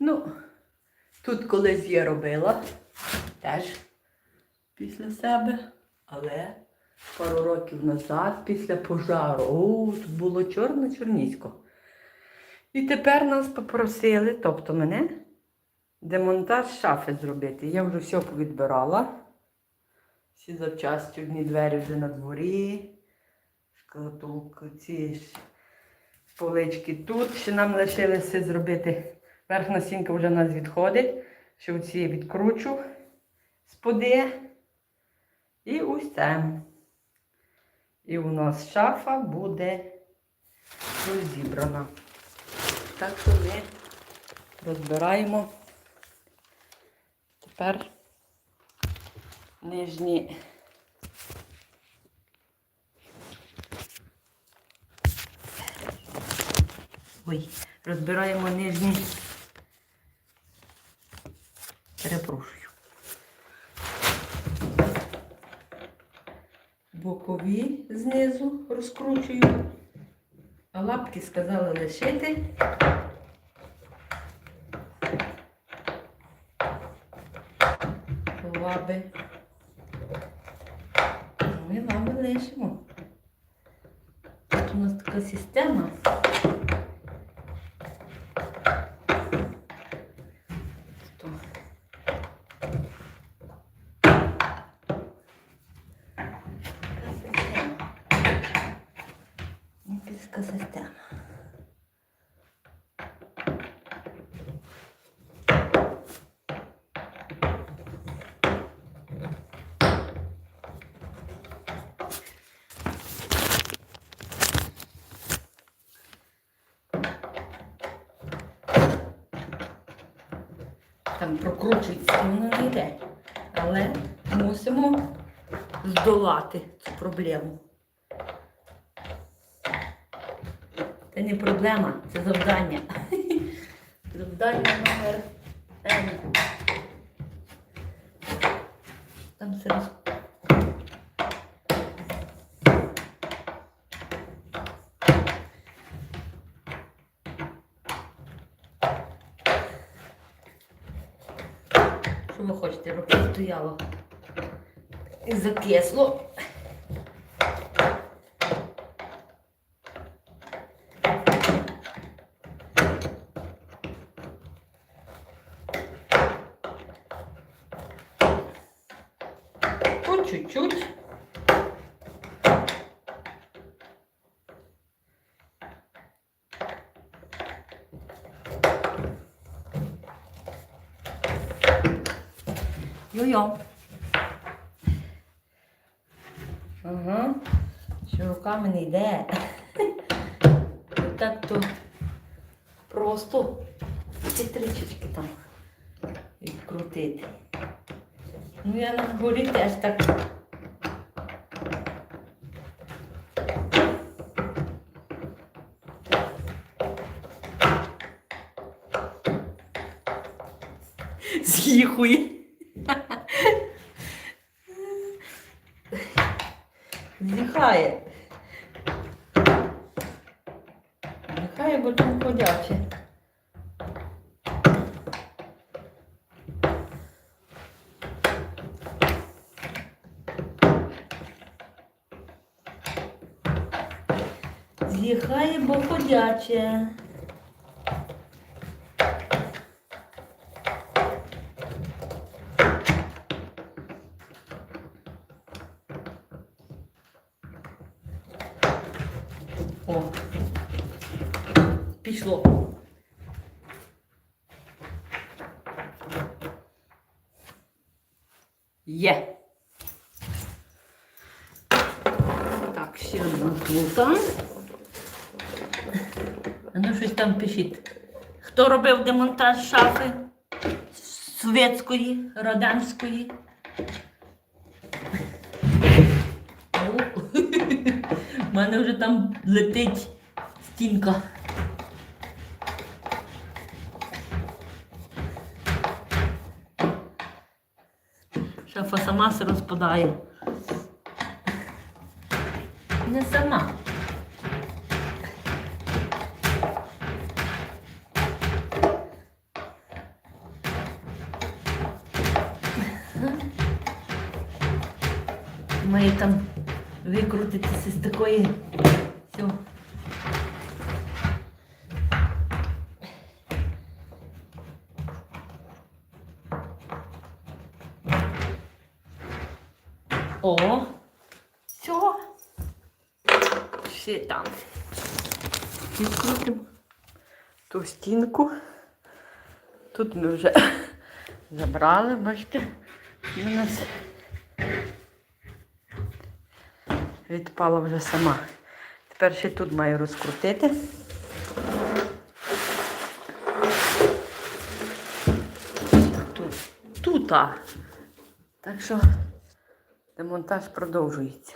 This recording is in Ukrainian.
Ну, тут колись я робила теж після себе, але пару років назад, після пожару, о, тут було чорно-чорнісько. І тепер нас попросили, тобто мене, демонтаж шафи зробити. Я вже все повідбирала. Всі запчастюдні двері вже на дворі, шкатулки, ці полички тут. Ще нам лишилося зробити. Верхня стінка вже у нас відходить. Ще оці відкручу споди. І ось це. І у нас шафа буде розібрана. Так що ми розбираємо тепер нижні. Ой, розбираємо нижні. Бокові знизу розкручую, а лапки сказали лишити. Лаби. Ми лаби лишимо. Тут у нас така система. То така система. Нікільська система. Там прокручується, воно не йде. Але мусимо здолати цю проблему. Це не проблема, це завдання. Завдання номер Н. Там все роз... Що ви хочете, руки стояло і закисло. Чуть-чуть. Йо-йо. Ага. Що руками не йде. Так то просто ці тричечки там відкрутити. Ну я на горі теж так. З'їхує. Зіхає. Зіхає, бо там ходяче. З'їхає, бо. О. Пішло. Є. Так, ще одна плута. Ну щось там пишіть. Хто робив демонтаж шафи совєтської, радянської? У мене вже там летить стінка. Шафа сама се розпадає. Не сама. Має там викрутитися з такої. Все. О, все. Ще там. Відкрутимо ту стінку. Тут ми вже забрали, бачите, у нас відпала вже сама. Тепер ще тут маю розкрутити. Тут, тут. Так що демонтаж продовжується.